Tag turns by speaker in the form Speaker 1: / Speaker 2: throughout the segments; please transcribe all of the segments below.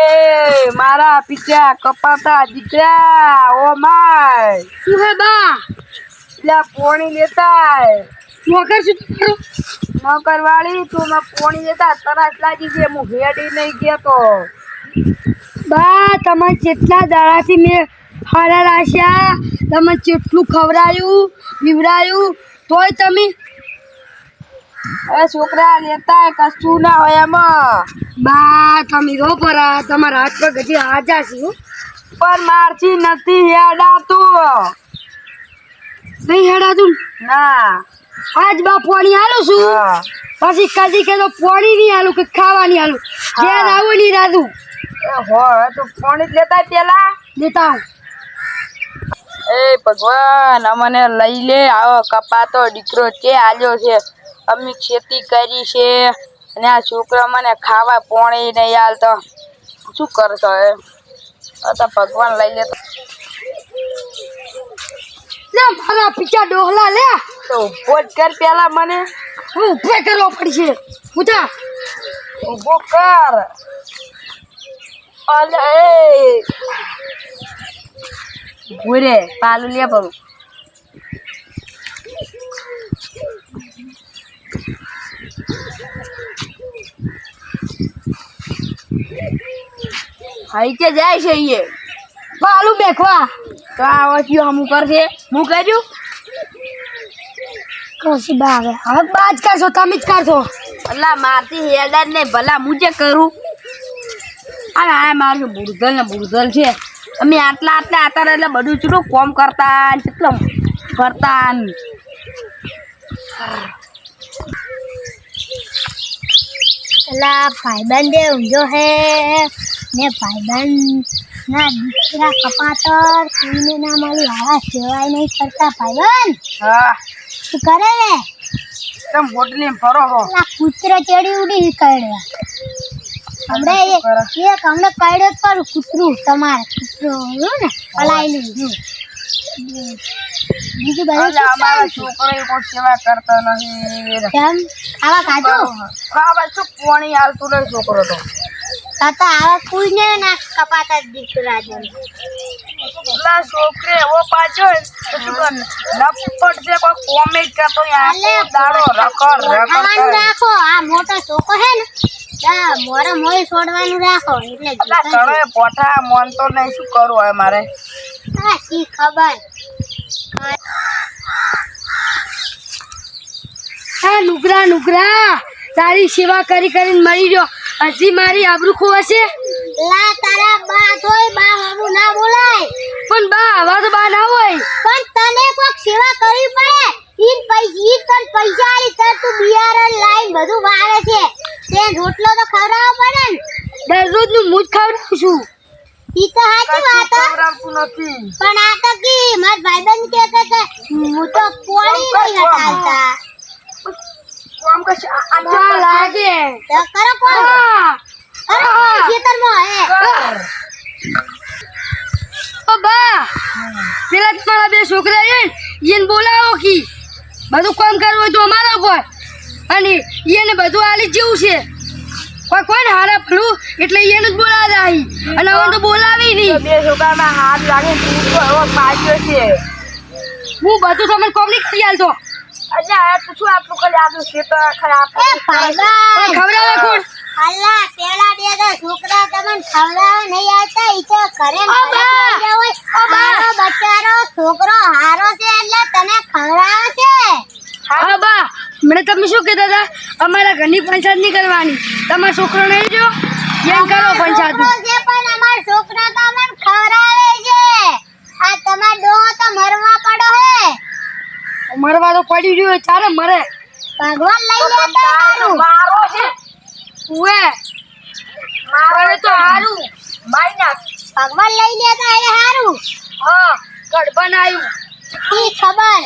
Speaker 1: એ મારા પિતા કપાતા દીકરા ઓ માય.
Speaker 2: શું હે બા?
Speaker 1: પેલા પોણી લેતા
Speaker 2: નોકર શું કરું?
Speaker 1: નોકર વાળી તું મેં પોણી લેતા તરસ લાગી છે હું હેડી નહીં ગયો
Speaker 2: બા તમે જેટલા દાડાથી મેં હારા રાખ્યા તમે જેટલું ખવડાયું પીવડાયું તોય તમે
Speaker 1: એ છોકરા લેતા કશું ના હોય એમાં.
Speaker 2: બા તમે રો પર તમારા હાથ પર ગજી આજા છે
Speaker 1: પણ મારથી નથી હેડાતું.
Speaker 2: નહીં હેડાતું
Speaker 1: ના?
Speaker 2: આજ બા પોણી હાલું છું. પછી કદી કે તો પાણી નહીં હાલું કે ખાવા નહીં હાલું જે
Speaker 1: હા.
Speaker 2: આવું નહીં રાધું.
Speaker 1: એ હોય તો પોણી જ લેતા પેલા.
Speaker 2: લેતા હું
Speaker 1: એ ભગવાન અમને લઈ લે આવો કપાતો દીકરો છે આલ્યો છે. અમે ખેતી કરી છે અને આ છોકરા મને ખાવા પોણી નહીં હાલતો શું કરશો એ તો ભગવાન લઈ લે તો.
Speaker 2: લે મારા પીછા ડોહલા લે.
Speaker 1: તો ઊભો જ કર પેલા મને.
Speaker 2: હું ઊભો કરવો પડશે. ઉઠા.
Speaker 1: ઊભો કર. અલે એ. ભૂરે પાલું લે પરું હાઈ કે જાય છે એ
Speaker 2: પાલુ બેખવા.
Speaker 1: તો આ વચ્ચે હમું કરશે હું કર્યું
Speaker 2: કશી બા હવે હવે બાજ કરશો તમે જ કરશો
Speaker 1: ભલા મારથી હેડા ને ભલા હું જે કરું? અને આ મારું બુરધલ ને બુરધલ છે. અમે આટલા આટલા આતા એટલે બધું ચૂટું કોમ કરતા કેટલું કરતા ને
Speaker 3: પેલા ભાઈબંધે ઊંઘ્યો હે ને ભાઈબંધ ના દીકરા કપાતર કોઈને ના મળી હારા સેવાય નહીં કરતા ભાઈબંધ.
Speaker 1: હા.
Speaker 3: શું કરે રે
Speaker 1: તમ હોટલી ફરો હો.
Speaker 3: આ કૂતરો ચડી ઉડી કાઢ્યા હમણે એ એક હમણે કાઢ્યો પર કૂતરું તમારે કૂતરું ને પલાઈ રહ્યું બીજું બધું
Speaker 1: એટલે
Speaker 3: શું
Speaker 1: અમારો
Speaker 3: ચાલે? છે?
Speaker 1: છોકરો સેવા કરતો નથી.
Speaker 3: કેમ? ખાવા
Speaker 1: શું પોણી હાલતું નહીં છોકરો તો?
Speaker 3: તાતા આવા કોઈને ના કપાતા દીકરા જેમ
Speaker 1: પેલા છોકરે એવો પાછો. તો શું કર? લપટ છે કોઈ કોમેન્ટ કરતો આખો દાડો રખડ રખડ
Speaker 3: છોડવાનું આ મોટો ચોકો હે ને મોરે મોરે છોડવાનું રાખો. એટલે
Speaker 1: અલા,
Speaker 3: જીવન
Speaker 1: ઘણોય પોઠા નહીં શું કરવું હવે મારે?
Speaker 3: હા શી ખબર?
Speaker 2: હા નુગરા નુગરા તારી સેવા કરી કરીને મરી ગયો હજી મારી આબરૂ ખોવાશે
Speaker 3: લા તારા બા તોય બા હમું ના બોલાય.
Speaker 2: પણ બા આવા તો બા ના હોય.
Speaker 3: પણ તને કોક સેવા કરવી પડે. ઈન પૈસી ઈ પૈસા આલી તર તું બિયારણ લાઈન બધું વાવે છે. તે રોટલો તો ખવડાવવો પડે ને.
Speaker 2: દરરોજનું મૂજ ખવડાવું છું.
Speaker 3: ઈ તો
Speaker 1: હાચી
Speaker 3: વાત
Speaker 1: ખવડાવતું નથી.
Speaker 3: પણ આ તો કી માર ભાઈબંધ કે કે કે હું તો પોણી નહીં હટાવતા.
Speaker 1: કોમ કશું? આ-
Speaker 2: લાગે.
Speaker 3: તો કરો કોમ.
Speaker 2: હા.
Speaker 3: કરો કોણ ખેતરમાં હે.
Speaker 2: ઓ બા પેલા તમારા બે છોકરા છે એને બોલાવો કી. બધું કામ કરવું હોય તો અમારા ઉપર અને એને બધું આલી જેવું છે. કોઈ કોઈને હારા ભલું એટલે એને જ બોલાવે અહીં અને હવે તો બોલાવી નહીં.
Speaker 1: બે છોકરામાં હાથ લાગે તું પાછો છે.
Speaker 2: હું બધું તમને કોમ નહીં કરી આલતો
Speaker 1: અચ્છા પૂછું તું શું આટલું કરી છે તો ખરાબ.
Speaker 3: ખબર
Speaker 2: આવે કોણ?
Speaker 3: અલ્લા પેલા બે તો છોકરા તમને ખવડાવવા નહીં આવતા ઈ તો ઘરે મારો બચારો છોકરો હારો છે એટલે તને ખવડાવે છે.
Speaker 2: હા બા મને તમે શું કહેતા હતા? અમારા ઘરની પંચાયત નહીં કરવાની. તમારો છોકરો નહીં જો જેમ કરો પંચાયત.
Speaker 3: છે પણ અમાર છોકરા તો અમને ખવડાવે છે. આ તમાર ડોહો તો મરવા પડો હે.
Speaker 2: મરવા તો પડી ગયો ચાલે મરે.
Speaker 3: ભગવાન લઈ લેતા હારું
Speaker 1: મારો છે.
Speaker 2: ઉએ
Speaker 1: મારો તો હારું. મારી નાખ
Speaker 3: ભગવાન લઈ લેતા એ હારું?
Speaker 2: હા ગડબન આવ્યું
Speaker 3: ઈ ખબર.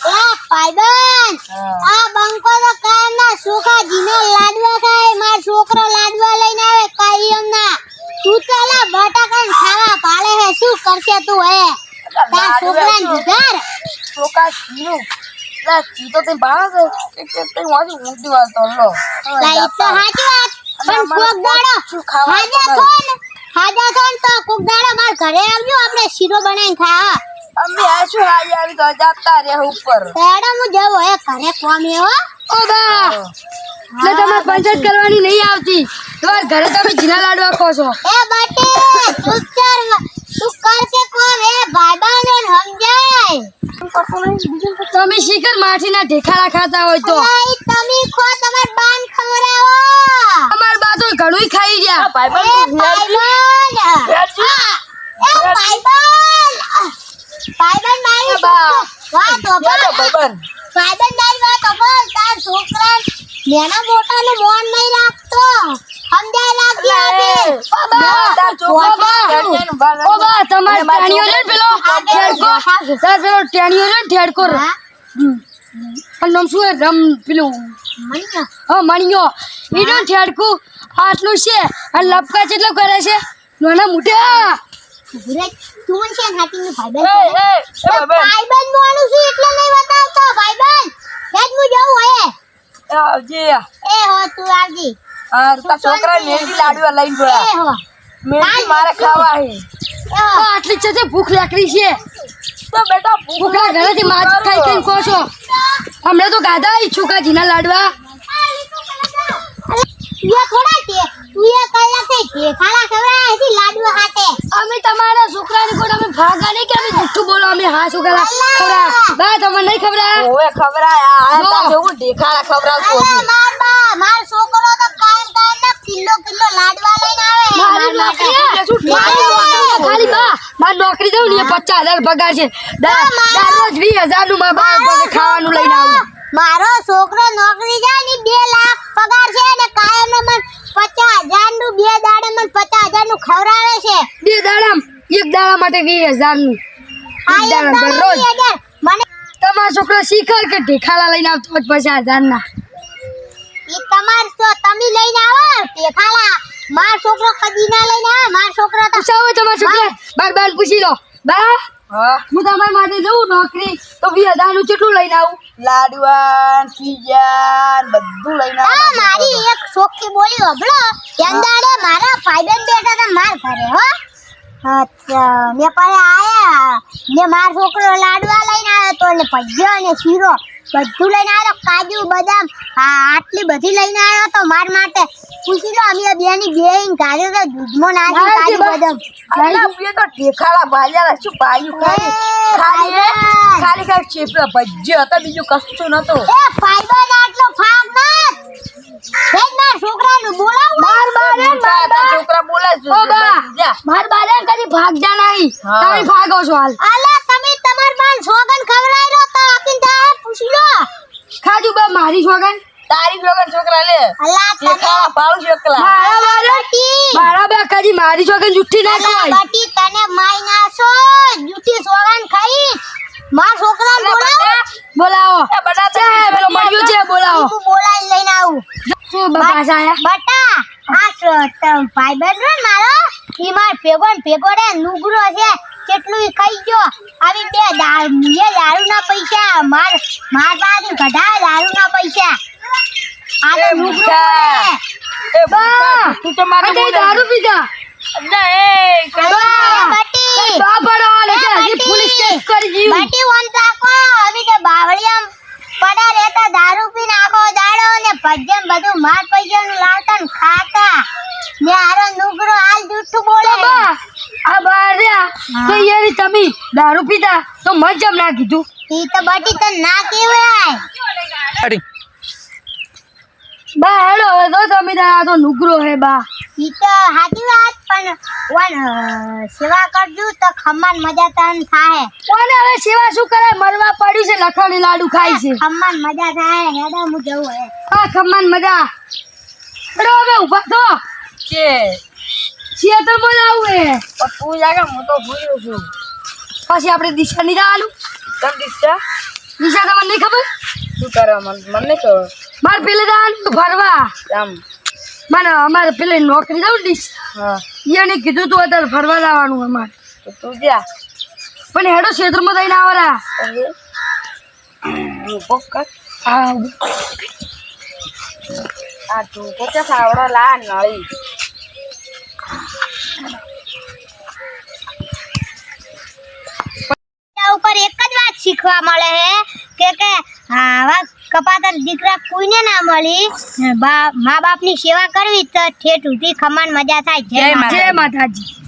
Speaker 3: આ ભાઈબંધ આ બંકો તો કાના સુખા જીનો લાડવા ખાય. માર છોકરો લાડવા લઈને આવે કાયમના તું ચાલા બટાકા ખાવા પાળે હે શું કરશે તું હે? તાર છોકરાને જુગાર?
Speaker 1: છોકરા સીનું લા સી તો તે ભાવ કે કે તે વાજી ઊંધી વાત તો લો
Speaker 3: લા ઈ તો વાત કોક દાડો
Speaker 1: શું
Speaker 3: હાજા થો હાજા થો તો કોક દાડો માર ઘરે આવજો આપણે શીરો બનાવીને ખાવા.
Speaker 1: અમે આશું હાજી આવી તો જાતા રે ઉપર.
Speaker 3: તેડો હું જવો એ ઘરે કોમ હો.
Speaker 2: ઓ બા! એટલે તમારે પંચાયત કરવાની નહીં આવતી. તમારા ઘરે તમે જીના લાડવા ખો છો.
Speaker 3: એ બાટી તું
Speaker 2: તમે શીખર માઠીના ઢેખાડા ખાતા હોય તો?
Speaker 3: તમે ખો તમાર બાન ખવડાવો.
Speaker 2: અમાર બા તો ઘણું ખાઈ ગયા.
Speaker 1: ભાઈબંધ
Speaker 3: ભાઈબંધ. મારી વાત
Speaker 1: ભાઈબંધ.
Speaker 3: ભાઈબંધ મારી વાત તો તાર છોકરા નાના મોટાનું મોન નહીં રાખતો. સમજાય લાગી
Speaker 2: નામ શું રમ પેલું? હા મણિયો. એનું ઠેડકું આટલું છે. અને લપકા કેટલો કરે છે? નાના મોટા.
Speaker 3: તું છે
Speaker 1: એ,
Speaker 3: ભાઈબંધ
Speaker 1: એ, એ, ભાઈબંધ.
Speaker 3: ભાઈબંધ મોનું છું એટલે નહીં બતાવતો? ભાઈબંધ હેજ હું જવું હોય
Speaker 1: આવજે.
Speaker 3: એ હો તું આવજી.
Speaker 1: હા છોકરા મેરડી લાડવા લઈને
Speaker 3: એ હો.
Speaker 1: મારે ખાવા હે.
Speaker 2: આટલી છે ભૂખ લાકડી છે.
Speaker 1: તો બેટા
Speaker 2: ભૂખના ઘરેથી માছ ખાઈ ખાઈને કહો છો? હમણાં તો ગાધા ઈ લાડવા.
Speaker 3: તું થોડા તે તું કલાક થઈ તે ખાલા ખવડાય છે લાડવા હાથે.
Speaker 2: અમે તમારા છોકરાની કોણ અમે ભાગા નહીં કે અમે જુઠ્ઠું બોલો અમે હા છોકરા ખવડા. બા તમને નહીં ખવડા
Speaker 1: ઓએ ખવરાય આ
Speaker 2: જો.
Speaker 1: જેવું દેખાડા ખવડાવતો
Speaker 3: માર બા માર છોકરો તો કાયમ કાયમ કિલો કિલો લાડવા લઈને આવે
Speaker 2: મારી નોકરી હે. મારી નોકરી હે. ખાલી મારી નોકરી દઉં ને પચાસ હજાર પગાર છે. દરરોજ વીસ હજારનું મારા ખાવાનું લઈને આવું.
Speaker 3: મારો છોકરો નોકરી જાય ને બે લાખ પગાર છે ને કાયમ મન પચાસ હજારનું બે દાડે મન પચાસ હજારનું ખવડાવે છે.
Speaker 2: બે દાડા એક દાડા માટે વીસ હજારનું
Speaker 3: આ
Speaker 2: દરરોજ.
Speaker 3: 20,000. મને
Speaker 2: તમારો છોકરો શીખર કે ઢેખાડા લઈને આવતો પચાસ હજાર ના
Speaker 3: તમાર તમે લઈને આવો ખાલા માર છોકરો કદી ના લઈને આ માર છોકરો તો
Speaker 2: પૂછાવો તમારા છોકરા. બાર બાર પૂછી લો. બા
Speaker 1: હું?
Speaker 2: તમારે માટે જઉં નોકરી તો વીસ હજારનું કેટલું લઈને આવું?
Speaker 1: લાડવાન પીઝા બધું લઈને આવું.
Speaker 3: મારી એક છોકરી બોલી હબળો. યંદાડે મારા ભાઈબંધ બેઠા હતા માર ઘરે હો. અચ્છા મેં પણ આયા. મેં માર છોકરો લાડવા લઈને આવ્યો તો ને ભજ્યો અને શીરો. બધું લઈને આવ્યો કાજુ બદામ આટલી બધી લઈને આવ્યો તો માર માટે. પૂછી લો અમે બેની બેન કાજુ તો દૂધમાં નાખી કાજુ બદામ.
Speaker 1: અલા, બે તો ઢેખાડા ભાલ્યા શું ભાલ્યું ખાલી ખાલી ખાલી ખાલી ચેપલા ભજ્ય હતા બીજું કશું નતું
Speaker 3: એ ફાઈબર આટલો ફાગ ના માર છોકરાનું બોલાવું માર
Speaker 1: તારા તારા છોકરા બોલે છે,
Speaker 2: માર બારે કદી ભાગજા નહીં. તમે ભાગો છો હાલ.
Speaker 3: અલા તમે તમાર બાન સોગન ખવડાવી લો તો આપીને તારે પૂછી લો
Speaker 2: ખાજુ બા મારી છોકન
Speaker 1: તારી વગર છોકરા લે.
Speaker 3: અલા
Speaker 1: પાડું છોકરા
Speaker 2: મારા
Speaker 3: મારા
Speaker 2: મારા બા કાજી મારી છોકન જુઠ્ઠી ના ખાય
Speaker 3: બટી તને માઈ નાસો જુઠ્ઠી સોગન ખાઈ. માર છોકરા બોલાવો.
Speaker 2: બોલાવો.
Speaker 1: એ બધા
Speaker 2: છે પેલો મળ્યો. છે બોલાવો.
Speaker 3: હું બોલાઈ લઈને આવું.
Speaker 2: શું બાબા સાયા
Speaker 3: બટા આ ભાઈબંધ રહ્યો મારો? ઈ માર ભેગો ને ભેગો રે નુગરો છે. કેટલું ખાઈ ગયો. આવી બે દા- બે દારૂના પૈસા માર માર બાજુ ગઢા દારૂના પૈસા. આ તો
Speaker 1: એ બા તું તો મારે
Speaker 2: દારૂ પીધા.
Speaker 1: અલા, એ
Speaker 3: બટી.
Speaker 2: બા પડો
Speaker 3: એ
Speaker 2: હજી પોલીસ કેસ કરી દીધું
Speaker 3: બટી ઓમ તાકો આવી કે બાવળિયામ પડા રહેતા દારૂ પીને આખો દાડો ને ભજન બધું માર પૈસાનું લાવતા ને ખાતા ને આરો નુગરો હાલ જૂઠું બોલે
Speaker 2: તો બા આ બા રહ્યા તો યાર તમે દારૂ પીતા તો મત જમ ના કીધું.
Speaker 3: ઈ તો બટી તો ના કહેવાય.
Speaker 2: બા હેડો હવે તો તમે આ તો નુકરો હે બા.
Speaker 3: ઈ તો સાચી વાત પણ વન સેવા કરજો તો ખમણ મજા તન થાય
Speaker 2: કોણ હવે સેવા શું કરે મરવા પડ્યું છે લખણી લાડુ ખાય છે.
Speaker 3: ખમણ મજા થાય હેડો હું જવું હે
Speaker 2: આ ખમણ મજા. હેડો હવે ઊભા થો.
Speaker 1: કે?
Speaker 2: થિયેટરમાં આવું હે
Speaker 1: તું જાગે હું તો ભૂલ્યો છું.
Speaker 2: પછી આપણે દિશા નહીં આલું?
Speaker 1: કેમ દિશા?
Speaker 2: દિશા તમને નહીં ખબર?
Speaker 1: શું કરે મને? મને ખબર.
Speaker 2: મારે પેલે જવાનું ફરવા
Speaker 1: આમ
Speaker 2: મને અમારે પેલે નોકરી દઉં દિશ.
Speaker 1: હા.
Speaker 2: એને કીધું તું અત્યારે ફરવા જવાનું અમારે
Speaker 1: તો તું જા
Speaker 2: પણ હેડો ક્ષેત્રમાં જઈને આવરા.
Speaker 1: હું આ તું છે સાવડો લા નળી.
Speaker 3: ઉપર એક જ વાત શીખવા મળે હે કે કે આવા કપાતર દીકરા કોઈને ના મળી. મા બાપની સેવા કરવી તો ઠેઠ ઉઠી ખમાન મજા થાય.
Speaker 2: જય માતાજી.